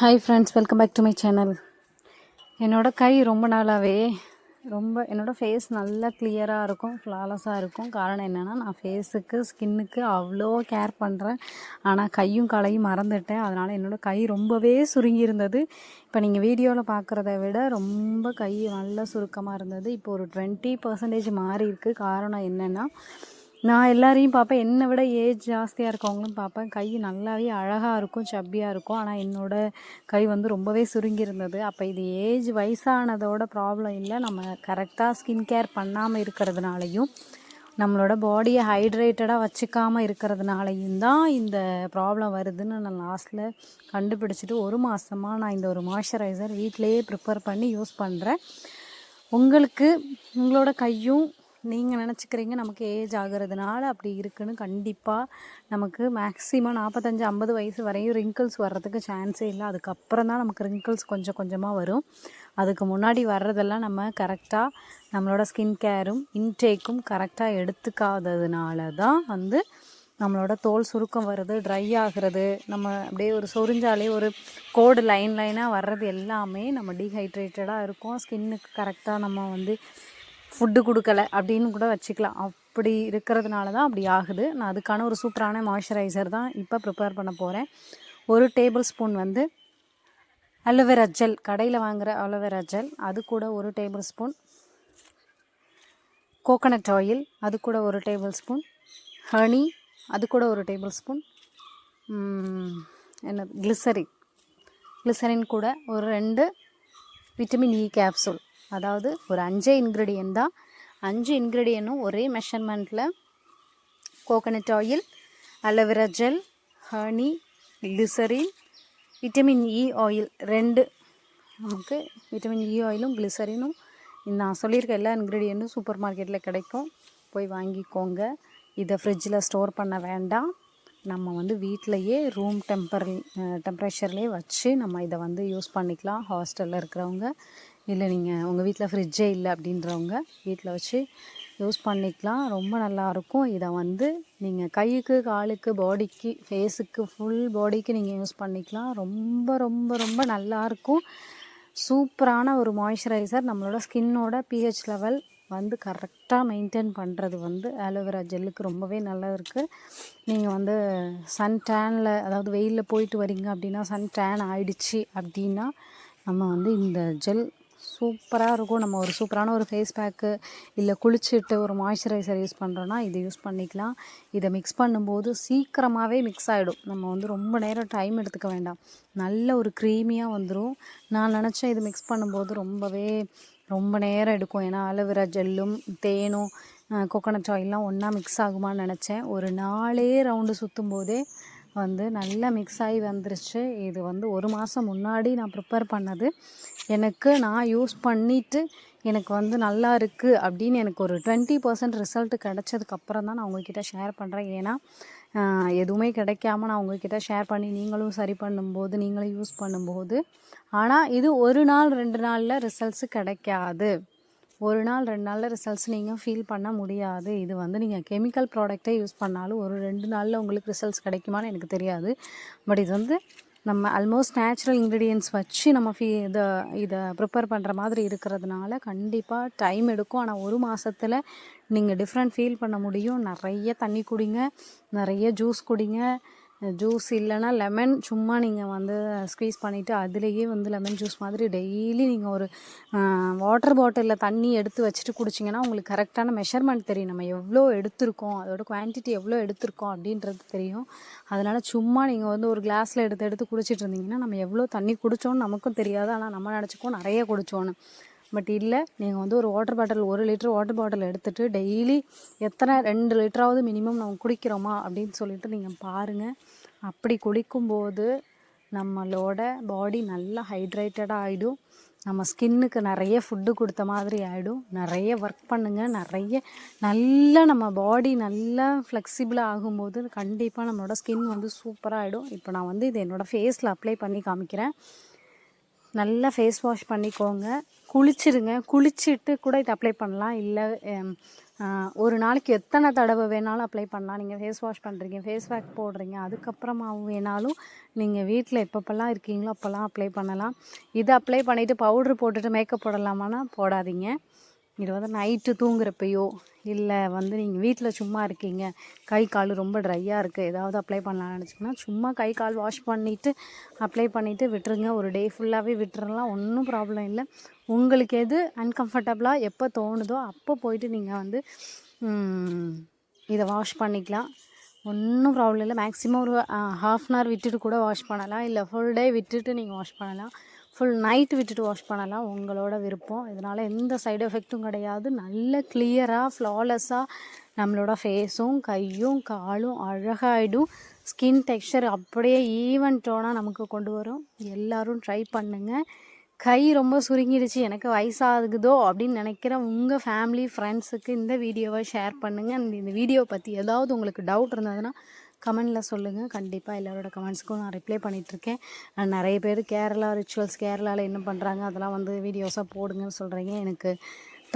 Hi friends welcome back to my channel என்னோடய கை ரொம்ப நாளாகவே ரொம்ப என்னோடய ஃபேஸ் நல்லா கிளியராக இருக்கும் ஃப்ளாலஸாக இருக்கும். காரணம் என்னென்னா நான் ஃபேஸுக்கு ஸ்கின்னுக்கு அவ்வளோ கேர் பண்ணுறேன் ஆனால் கையும் களையும் மறந்துட்டேன். அதனால் என்னோடய கை ரொம்பவே சுருங்கி இருந்தது. இப்போ நீங்கள் வீடியோவில் பார்க்குறத விட ரொம்ப கை நல்லா சுருக்கமாக இருந்தது. இப்போ ஒரு டுவெண்ட்டி பர்சன்டேஜ் மாறி இருக்குது காரணம் என்னென்னா நான் எல்லாரையும் பார்ப்பேன் என்னை விட ஏஜ் ஜாஸ்தியாக இருக்கவங்களும் பார்ப்பேன் கை நல்லாவே அழகாக இருக்கும் சப்பியாக இருக்கும். ஆனால் என்னோடய கை வந்து ரொம்பவே சுருங்கி இருந்தது. அப்போ இது ஏஜ் வயசானதோட ப்ராப்ளம் இல்லை. நம்ம கரெக்டாக ஸ்கின் கேர் பண்ணாமல் இருக்கிறதுனாலையும் நம்மளோட பாடியை ஹைட்ரேட்டடாக வச்சுக்காமல் இருக்கிறதுனாலையும் தான் இந்த ப்ராப்ளம் வருதுன்னு நான் லாஸ்ட்டில் கண்டுபிடிச்சிட்டு ஒரு மாதமாக நான் இந்த ஒரு மாய்ஸ்சரைசர் வீட்டிலையே ப்ரிப்பேர் பண்ணி யூஸ் பண்ணுறேன் உங்களுக்கு உங்களோட கையும் நீங்கள் நினச்சிக்கிறீங்க நமக்கு ஏஜ் ஆகிறதுனால அப்படி இருக்குன்னு கண்டிப்பாக நமக்கு மேக்ஸிமம் நாற்பத்தஞ்சு ஐம்பது வயசு வரையும் ரிங்கிள்ஸ் வர்றதுக்கு சான்ஸே இல்லை. அதுக்கப்புறம் தான் நமக்கு ரிங்கிள்ஸ் கொஞ்சம் கொஞ்சமாக வரும். அதுக்கு முன்னாடி வர்றதெல்லாம் நம்ம கரெக்டாக நம்மளோட ஸ்கின் கேரும் இன்டேக்கும் கரெக்டாக எடுத்துக்காததுனால தான் வந்து நம்மளோட தோல் சுருக்கம் வருது ட்ரை ஆகிறது நம்ம அப்படியே ஒரு சொரிஞ்சாலே ஒரு கோடு லைன் லைனாக வர்றது எல்லாமே நம்ம டீஹைட்ரேட்டடாக இருக்கும். ஸ்கின்னுக்கு கரெக்டாக நம்ம வந்து ஃபுட்டு கொடுக்கல அப்படின்னு கூட வச்சுக்கலாம். அப்படி இருக்கிறதுனால தான் அப்படி ஆகுது. நான் அதுக்கான ஒரு சூப்பரான மாய்ஸ்சரைசர் தான் இப்போ ப்ரிப்பேர் பண்ண போகிறேன் ஒரு டேபிள் ஸ்பூன் வந்து அலோவேரா ஜெல் கடையில் வாங்குகிற அலோவேரா ஜெல் அது கூட ஒரு டேபிள் ஸ்பூன் கோகனட் ஆயில் அது கூட ஒரு டேபிள் ஸ்பூன் ஹனி அது கூட ஒரு டேபிள் ஸ்பூன் என்ன கிளிசரின் கிளிசரின் கூட ஒரு ரெண்டு விட்டமின் இ கேப்சூல் அதாவது ஒரு அஞ்சே இன்க்ரீடியன்ட் தான். அஞ்சு இன்க்ரீடியனும் ஒரே மெஷர்மெண்ட்டில் coconut oil aloe vera gel honey glycerin vitamin E oil ரெண்டு. நமக்கு விட்டமின் இ ஆயிலும் கிளிசரினும் நான் சொல்லியிருக்க எல்லா இன்க்ரீடியண்ட்டும் சூப்பர் மார்க்கெட்டில் கிடைக்கும். போய் வாங்கிக்கோங்க. இதை ஃப்ரிட்ஜில் ஸ்டோர் பண்ண வேண்டாம். நம்ம வந்து வீட்டிலையே ரூம் டெம்பர் டெம்பரேச்சர்லேயே வச்சு நம்ம இதை வந்து யூஸ் பண்ணிக்கலாம். ஹாஸ்டலில் இருக்கிறவங்க. இல்லை நீங்கள் உங்கள் வீட்டில் ஃப்ரிட்ஜே இல்லை அப்படின்றவங்க வீட்டில் வச்சு யூஸ் பண்ணிக்கலாம். ரொம்ப நல்லாயிருக்கும் இதை வந்து நீங்கள் கைக்கு காலுக்கு பாடிக்கு ஃபேஸுக்கு ஃபுல் பாடிக்கு நீங்கள் யூஸ் பண்ணிக்கலாம். ரொம்ப ரொம்ப ரொம்ப நல்லாயிருக்கும் சூப்பரான ஒரு மாய்ஸ்சரைசர் நம்மளோட ஸ்கின்னோட பிஹெச் லெவல் வந்து கரெக்டாக மெயின்டைன் பண்ணுறது வந்து ஆலோவேரா ஜெல்லுக்கு ரொம்பவே நல்லா இருக்குது நீங்கள் வந்து சன் டேனில் அதாவது வெயிலில் போயிட்டு வரீங்க அப்படின்னா சன் டேன் ஆயிடுச்சு அப்படின்னா நம்ம வந்து இந்த ஜெல் சூப்பராக இருக்கும். நம்ம ஒரு சூப்பரான ஒரு ஃபேஸ் பேக்கு இல்லை குளிச்சுட்டு ஒரு மாய்ஸ்சரைசர் யூஸ் பண்ணுறோன்னா இது யூஸ் பண்ணிக்கலாம். இதை மிக்ஸ் பண்ணும்போது சீக்கிரமாகவே மிக்ஸ் ஆகிடும் நம்ம வந்து ரொம்ப நேரம் டைம் எடுத்துக்க வேண்டாம். நல்ல ஒரு க்ரீமியாக வந்துடும் நான் நினச்சேன் இது மிக்ஸ் பண்ணும்போது ரொம்பவே ரொம்ப நேரம் எடுக்கும். ஏன்னா அலோவேரா ஜெல்லும் தேனும் கொக்கனட் ஆயிலெலாம் ஒன்றா மிக்ஸ் ஆகுமான்னு நினச்சேன். ஒரு நாளே ரவுண்டு சுற்றும் போதே வந்து நல்லா மிக்ஸ் ஆகி வந்துருச்சு. இது வந்து ஒரு மாதம் முன்னாடி நான் ப்ரிப்பேர் பண்ணது. எனக்கு நான் யூஸ் பண்ணிவிட்டு எனக்கு வந்து நல்லா இருக்குது அப்படின்னு எனக்கு ஒரு டுவெண்ட்டி பர்சன்ட் ரிசல்ட் கிடச்சதுக்கப்புறம் தான் நான் உங்ககிட்ட ஷேர் பண்ணுறேன் ஏன்னா எதுவுமே கிடைக்காம நான் உங்ககிட்ட ஷேர் பண்ணி நீங்களும் சரி பண்ணும்போது நீங்களும் யூஸ் பண்ணும்போது ஆனால் இது ஒரு நாள் ரெண்டு நாளில் ரிசல்ட்ஸு கிடைக்காது. ஒரு நாள் ரெண்டு நாளில் ரிசல்ட்ஸ் நீங்கள் ஃபீல் பண்ண முடியாது. இது வந்து நீங்கள் கெமிக்கல் ப்ராடக்டே யூஸ் பண்ணாலும் ஒரு ரெண்டு நாளில் உங்களுக்கு ரிசல்ட்ஸ் கிடைக்குமான்னு எனக்கு தெரியாது. பட் இது வந்து நம்ம ஆல்மோஸ்ட் நேச்சுரல் இன்க்ரீடியன்ஸ் வச்சு நம்ம ஃபீ இதை இதை ப்ரிப்பேர் பண்ணுற மாதிரி இருக்கிறதுனால கண்டிப்பாக டைம் எடுக்கும். ஆனால் ஒரு மாதத்தில் நீங்கள் டிஃப்ரெண்ட் ஃபீல் பண்ண முடியும். நிறைய தண்ணி குடிங்க. நிறைய ஜூஸ் குடிங்க. ஜூஸ் இல்லைன்னா லெமன் சும்மா நீங்கள் வந்து ஸ்க்வீஸ் பண்ணிவிட்டு அதுலேயே வந்து லெமன் ஜூஸ் மாதிரி டெய்லி நீங்கள் ஒரு வாட்டர் பாட்டிலில் தண்ணி எடுத்து வச்சுட்டு குடிச்சிங்கன்னா உங்களுக்கு கரெக்டான மெஷர்மெண்ட் தெரியும். நம்ம எவ்வளோ எடுத்திருக்கோம் அதோட குவான்டிட்டி எவ்வளோ எடுத்திருக்கோம் அப்படின்றது தெரியும். அதனால் சும்மா நீங்கள் வந்து ஒரு கிளாஸில் எடுத்து எடுத்து குடிச்சிட்டு இருந்தீங்கன்னா நம்ம எவ்வளோ தண்ணி குடித்தோன்னு நமக்கும் தெரியாது. ஆனால் நம்ம நினச்சிக்கோ நிறைய குடித்தோன்னு பட் இல்லை நீங்கள் வந்து ஒரு வாட்டர் பாட்டில் ஒரு லிட்டர் வாட்டர் பாட்டில் எடுத்துகிட்டு டெய்லி எத்தனை ரெண்டு லிட்டராவது மினிமம் நம்ம குடிக்கிறோமா அப்படின்னு சொல்லிட்டு நீங்கள் பாருங்கள் அப்படி குடிக்கும்போது நம்மளோட பாடி நல்லா ஹைட்ரேட்டடாக ஆகிடும் நம்ம ஸ்கின்னுக்கு நிறைய ஃபுட்டு கொடுத்த மாதிரி ஆகிடும் நிறைய ஒர்க் பண்ணுங்கள் நிறைய நல்லா நம்ம பாடி நல்லா ஃப்ளெக்சிபிளாக ஆகும்போது கண்டிப்பாக நம்மளோட ஸ்கின் வந்து சூப்பராக ஆகிடும் இப்போ நான் வந்து இது என்னோடய ஃபேஸில் அப்ளை பண்ணி காமிக்கிறேன். நல்லா ஃபேஸ் வாஷ் பண்ணிக்கோங்க. குளிச்சிருங்க. குளிச்சுட்டு கூட இதை அப்ளை பண்ணலாம். இல்லை ஒரு நாளைக்கு எத்தனை தடவை வேணாலும் அப்ளை பண்ணலாம். நீங்கள் ஃபேஸ் வாஷ் பண்ணுறீங்க ஃபேஸ் பேக் போடுறீங்க அதுக்கப்புறமாவும் வேணாலும் நீங்கள் வீட்டில் எப்பப்பெல்லாம் இருக்கீங்களோ அப்போல்லாம் அப்ளை பண்ணலாம். இதை அப்ளை பண்ணிவிட்டு பவுட்ரு போட்டுட்டு மேக்கப் போடலாமான்னா போடாதீங்க. இது வந்து நைட்டு தூங்குறப்பையோ இல்லை வந்து நீங்கள் வீட்டில் சும்மா இருக்கீங்க கை கால் ரொம்ப ட்ரையாக இருக்குது ஏதாவது அப்ளை பண்ணலாம்னு நினச்சிங்கன்னா சும்மா கை கால் வாஷ் பண்ணிவிட்டு அப்ளை பண்ணிவிட்டு விட்டுருங்க. ஒரு டே ஃபுல்லாகவே விட்டுறலாம் ஒன்றும் ப்ராப்ளம் இல்லை. உங்களுக்கு எது அன்கம்ஃபர்டபுளாக எப்போ தோணுதோ அப்போ போயிட்டு நீங்கள் வந்து இதை வாஷ் பண்ணிக்கலாம். ஒன்றும் ப்ராப்ளம் இல்லை. மேக்ஸிமம் ஒரு ஹாஃப் அன் ஹவர் விட்டுட்டு கூட வாஷ் பண்ணலாம். இல்லை ஃபுல் டே விட்டுட்டு நீங்கள் வாஷ் பண்ணலாம். ஃபுல் நைட் விட்டுட்டு வாஷ் பண்ணலாம். உங்களோட விருப்பம். இதனால் எந்த சைடு எஃபெக்ட்டும் கிடையாது. நல்ல கிளியராக ஃப்ளாலெஸ்ஸாக நம்மளோட ஃபேஸும் கையும் காலும் அழகாயிடும். ஸ்கின் டெக்ஸ்சர் அப்படியே ஈவன் நமக்கு கொண்டு வரும். எல்லோரும் ட்ரை பண்ணுங்கள் கை ரொம்ப சுருங்கிடுச்சு. எனக்கு வயசாகுதோ அப்படின்னு நினைக்கிற உங்கள் ஃபேமிலி ஃப்ரெண்ட்ஸுக்கு இந்த வீடியோவை ஷேர் பண்ணுங்கள் இந்த வீடியோ பற்றி ஏதாவது உங்களுக்கு டவுட் இருந்ததுன்னா கமெண்டில் சொல்லுங்கள் கண்டிப்பாக எல்லாரோட கமெண்ட்ஸ்க்கும் நான் ரிப்ளை பண்ணிகிட்ருக்கேன் நிறைய பேர் கேரளா ரிச்சுவல்ஸ் கேரளாவில் என்ன பண்ணுறாங்க அதெல்லாம் வந்து வீடியோஸாக போடுங்கன்னு சொல்கிறீங்க எனக்கு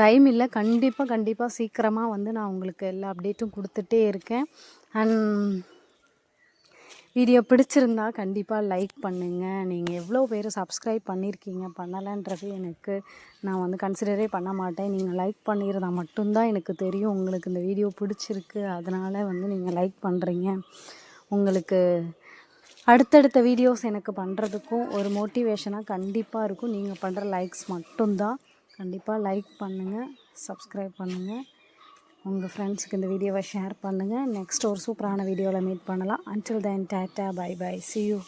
டைம் இல்லை. கண்டிப்பாக கண்டிப்பாக சீக்கிரமாக வந்து நான் உங்களுக்கு எல்லா அப்டேட்டும் கொடுத்துட்டே இருக்கேன். அண்ட் வீடியோ பிடிச்சிருந்தா கண்டிப்பாக லைக் பண்ணுங்கள் நீங்கள் எவ்வளோ பேர் சப்ஸ்கிரைப் பண்ணியிருக்கீங்க பண்ணலைன்றது எனக்கு நான் வந்து கன்சிடரே பண்ண மாட்டேன். நீங்கள் லைக் பண்ணியிருந்தா மட்டும்தான் எனக்கு தெரியும் உங்களுக்கு இந்த வீடியோ பிடிச்சிருக்கு. அதனால் வந்து நீங்கள் லைக் பண்ணுறீங்க உங்களுக்கு அடுத்தடுத்த வீடியோஸ் எனக்கு பண்ணுறதுக்கும் ஒரு மோட்டிவேஷனாக கண்டிப்பாக இருக்கும். நீங்கள் பண்ணுற லைக்ஸ் மட்டும்தான். கண்டிப்பாக லைக் பண்ணுங்கள் சப்ஸ்கிரைப் பண்ணுங்கள் உங்கள் ஃப்ரெண்ட்ஸுக்கு இந்த வீடியோவை ஷேர் பண்ணுங்கள் நெக்ஸ்ட் ஒரு சூப்பரான வீடியோவில் மீட் பண்ணலாம். Until then tata bye bye see you